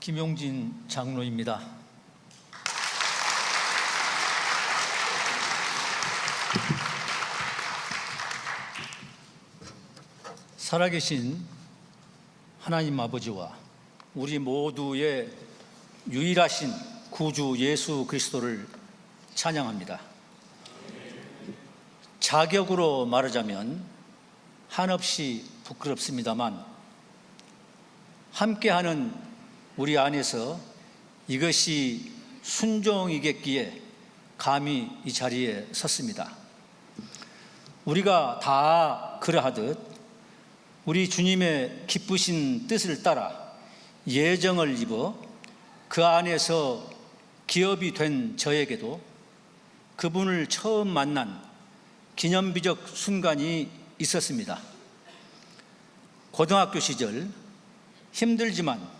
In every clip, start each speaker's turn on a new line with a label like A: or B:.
A: 김용진 장로입니다. 살아계신 하나님 아버지와 우리 모두의 유일하신 구주 예수 그리스도를 찬양합니다. 자격으로 말하자면 한없이 부끄럽습니다만 함께하는 우리 안에서 이것이 순종이겠기에 감히 이 자리에 섰습니다. 우리가 다 그러하듯 우리 주님의 기쁘신 뜻을 따라 예정을 입어 그 안에서 기업이 된 저에게도 그분을 처음 만난 기념비적 순간이 있었습니다. 고등학교 시절 힘들지만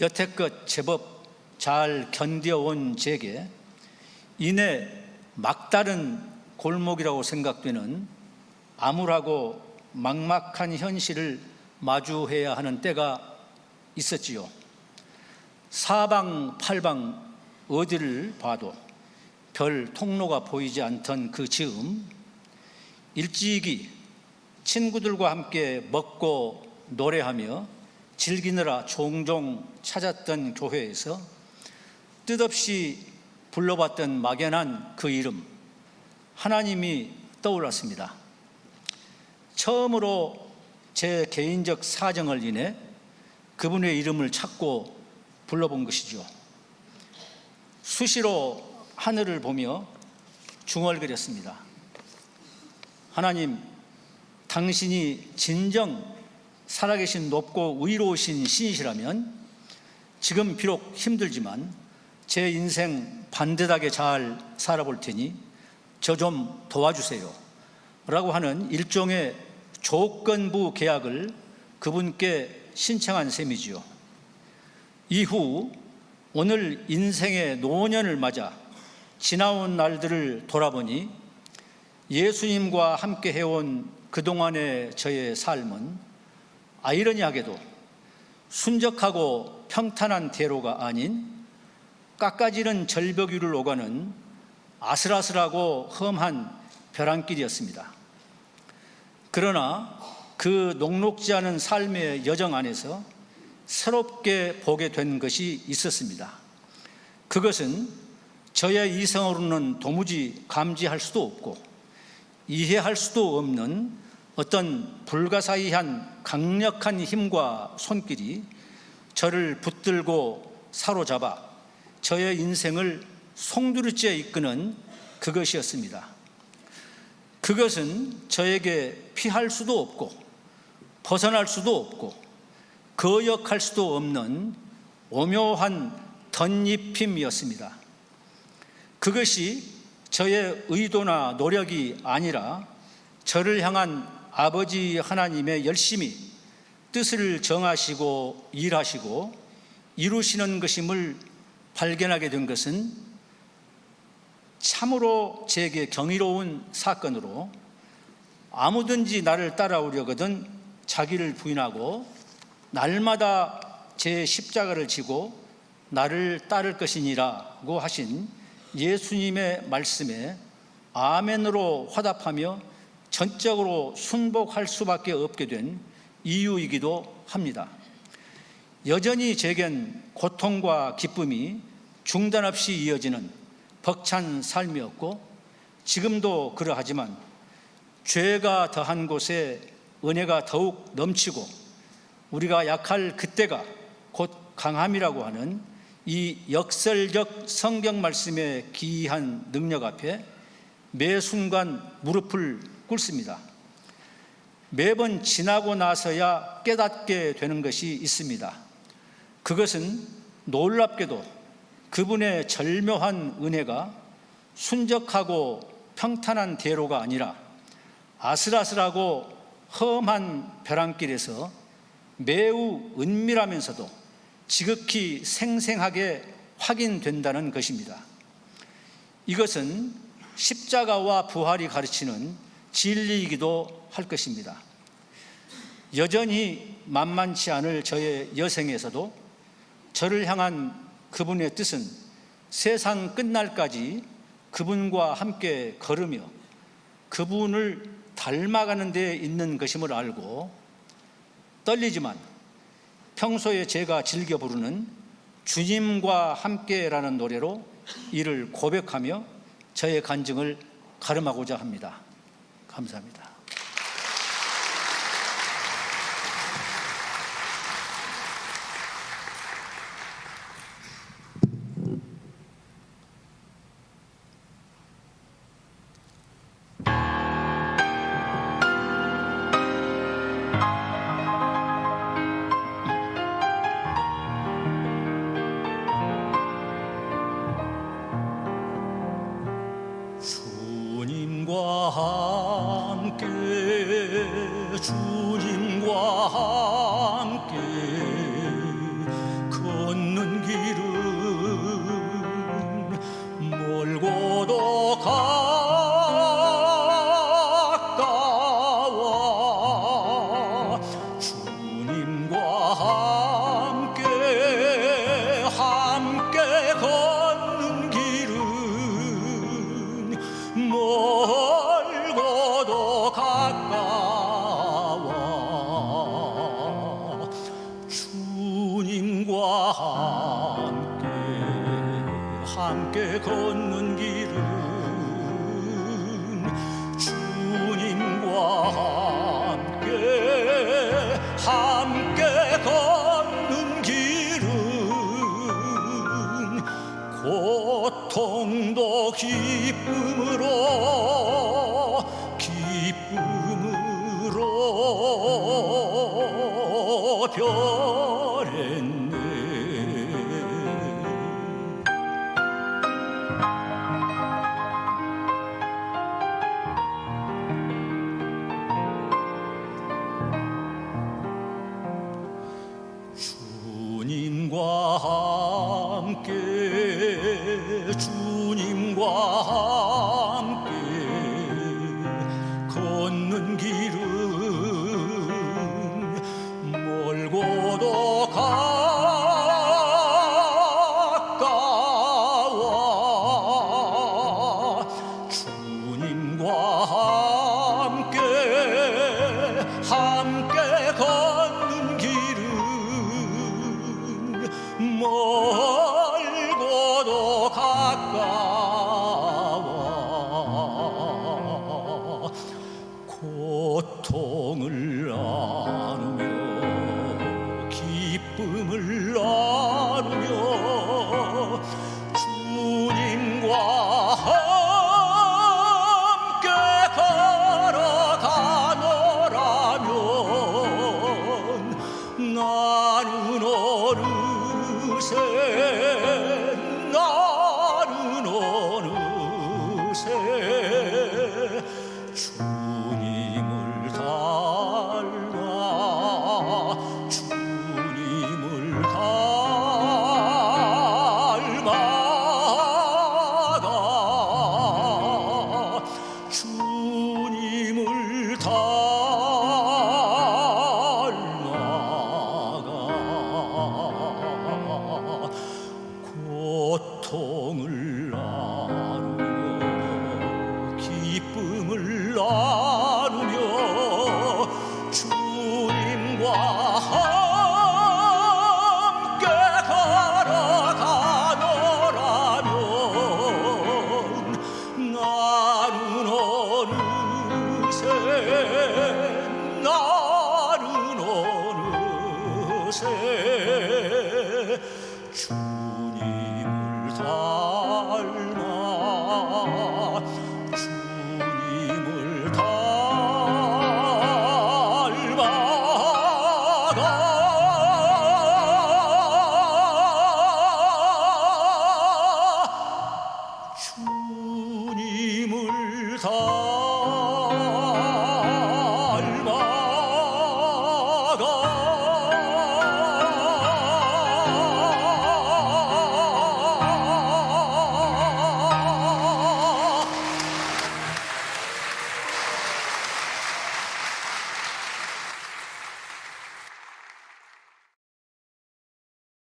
A: 여태껏 제법 잘 견뎌온 제게 이내 막다른 골목이라고 생각되는 암울하고 막막한 현실을 마주해야 하는 때가 있었지요. 사방팔방 어디를 봐도 별 통로가 보이지 않던 그 즈음 일찍이 친구들과 함께 먹고 노래하며 즐기느라 종종 찾았던 교회에서 뜻없이 불러봤던 막연한 그 이름 하나님이 떠올랐습니다. 처음으로 제 개인적 사정을 인해 그분의 이름을 찾고 불러본 것이죠. 수시로 하늘을 보며 중얼거렸습니다. 하나님, 당신이 진정 살아계신 높고 의로우신 신이시라면 지금 비록 힘들지만 제 인생 반듯하게 잘 살아볼 테니 저 좀 도와주세요. 라고 하는 일종의 조건부 계약을 그분께 신청한 셈이지요. 이후 오늘 인생의 노년을 맞아 지나온 날들을 돌아보니 예수님과 함께 해온 그동안의 저의 삶은 아이러니하게도 순적하고 평탄한 대로가 아닌 깎아지는 절벽 위를 오가는 아슬아슬하고 험한 벼랑길이었습니다. 그러나 그 녹록지 않은 삶의 여정 안에서 새롭게 보게 된 것이 있었습니다. 그것은 저의 이성으로는 도무지 감지할 수도 없고 이해할 수도 없는 어떤 불가사의한 강력한 힘과 손길이 저를 붙들고 사로잡아 저의 인생을 송두리째 이끄는 그것이었습니다. 그것은 저에게 피할 수도 없고 벗어날 수도 없고 거역할 수도 없는 오묘한 덧입힘이었습니다. 그것이 저의 의도나 노력이 아니라 저를 향한 아버지 하나님의 열심히 뜻을 정하시고 일하시고 이루시는 것임을 발견하게 된 것은 참으로 제게 경이로운 사건으로 아무든지 나를 따라오려거든 자기를 부인하고 날마다 제 십자가를 지고 나를 따를 것이니라고 하신 예수님의 말씀에 아멘으로 화답하며 전적으로 순복할 수밖에 없게 된 이유이기도 합니다. 여전히 제겐 고통과 기쁨이 중단 없이 이어지는 벅찬 삶이었고 지금도 그러하지만 죄가 더한 곳에 은혜가 더욱 넘치고 우리가 약할 그때가 곧 강함이라고 하는 이 역설적 성경 말씀의 기이한 능력 앞에 매 순간 무릎을 꿇습니다. 매번 지나고 나서야 깨닫게 되는 것이 있습니다. 그것은 놀랍게도 그분의 절묘한 은혜가 순적하고 평탄한 대로가 아니라 아슬아슬하고 험한 벼랑길에서 매우 은밀하면서도 지극히 생생하게 확인된다는 것입니다. 이것은 십자가와 부활이 가르치는 진리이기도 할 것입니다. 여전히 만만치 않을 저의 여생에서도 저를 향한 그분의 뜻은 세상 끝날까지 그분과 함께 걸으며 그분을 닮아가는 데 있는 것임을 알고 떨리지만 평소에 제가 즐겨 부르는 주님과 함께라는 노래로 이를 고백하며 저의 간증을 가름하고자 합니다. 감사합니다. 주 함께 걷는 길은 주님과 함께 함께 걷는 길은 고통도 기쁨으로 함께 주 고통